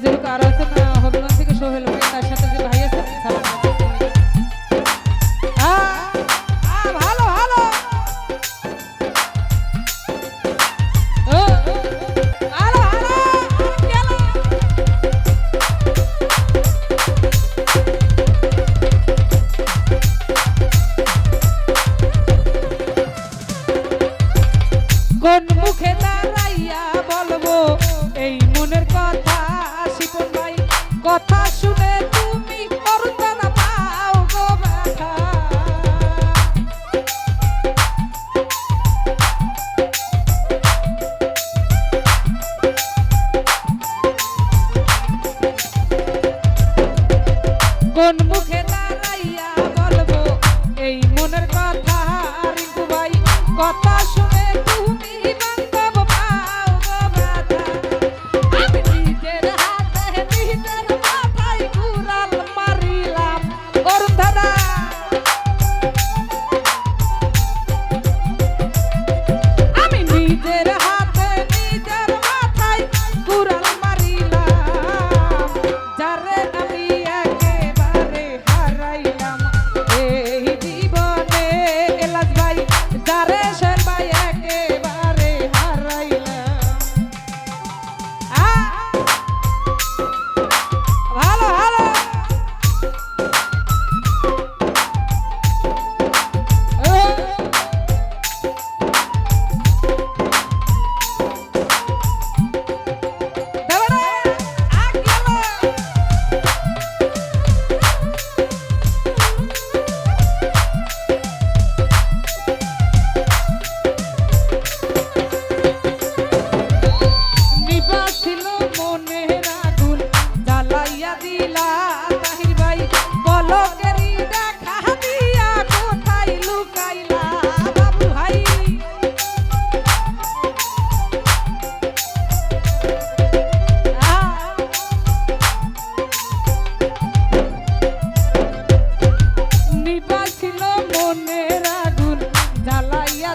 Deus, o cara. কথা শুনে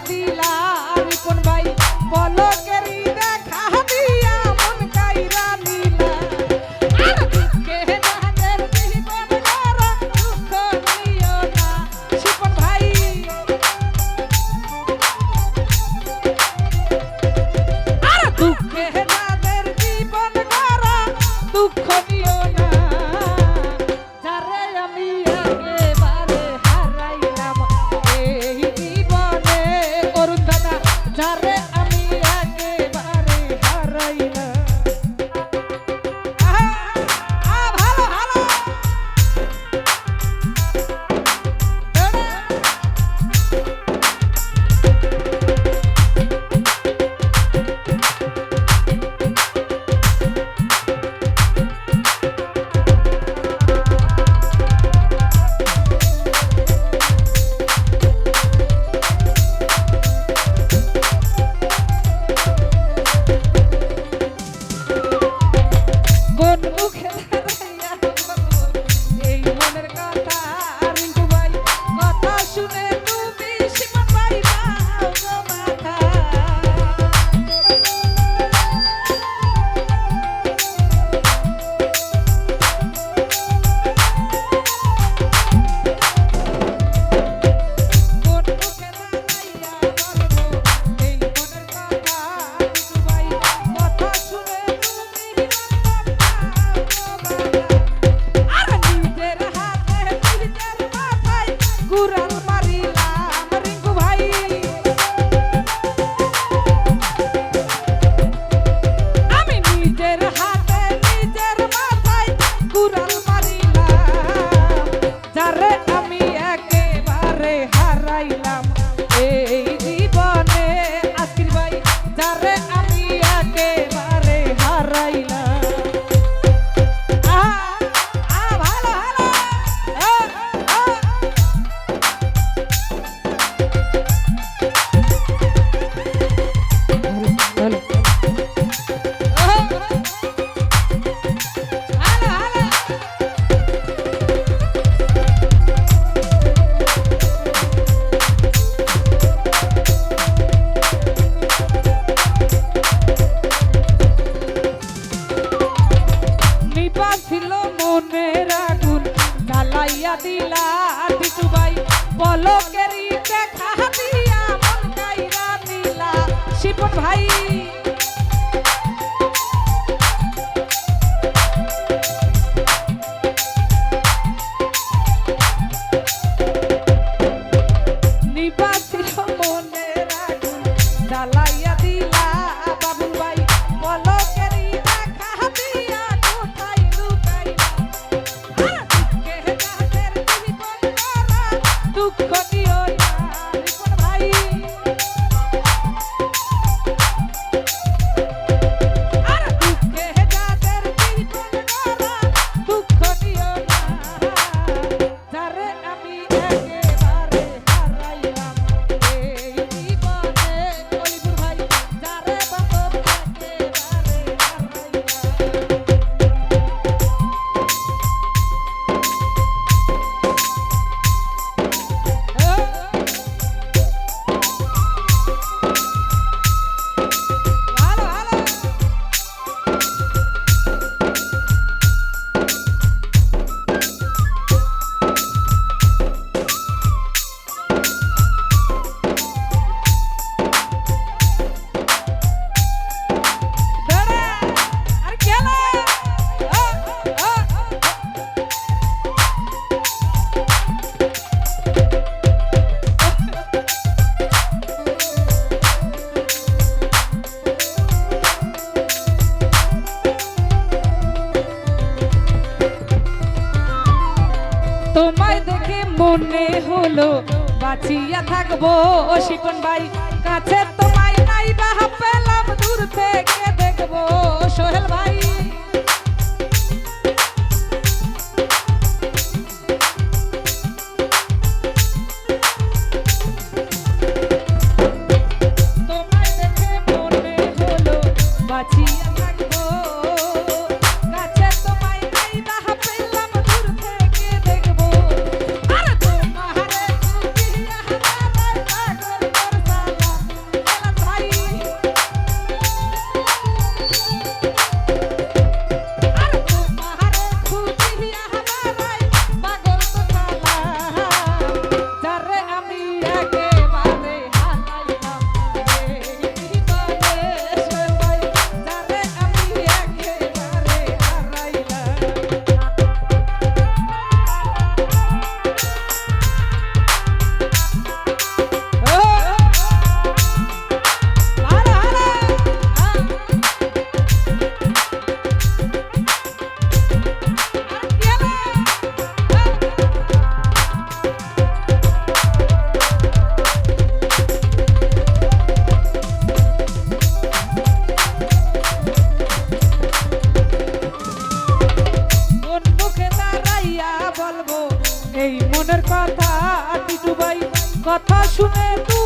দিলা রিপন ভাই। পলকেরই শিপন ভাই। নিপাতির মনে রাখুন জ্বালাইয়া বলো বাঁচিয়া থাকব শিপন ভাই কাছে তোমায় নাই বা পেলাম Bota o chumeto.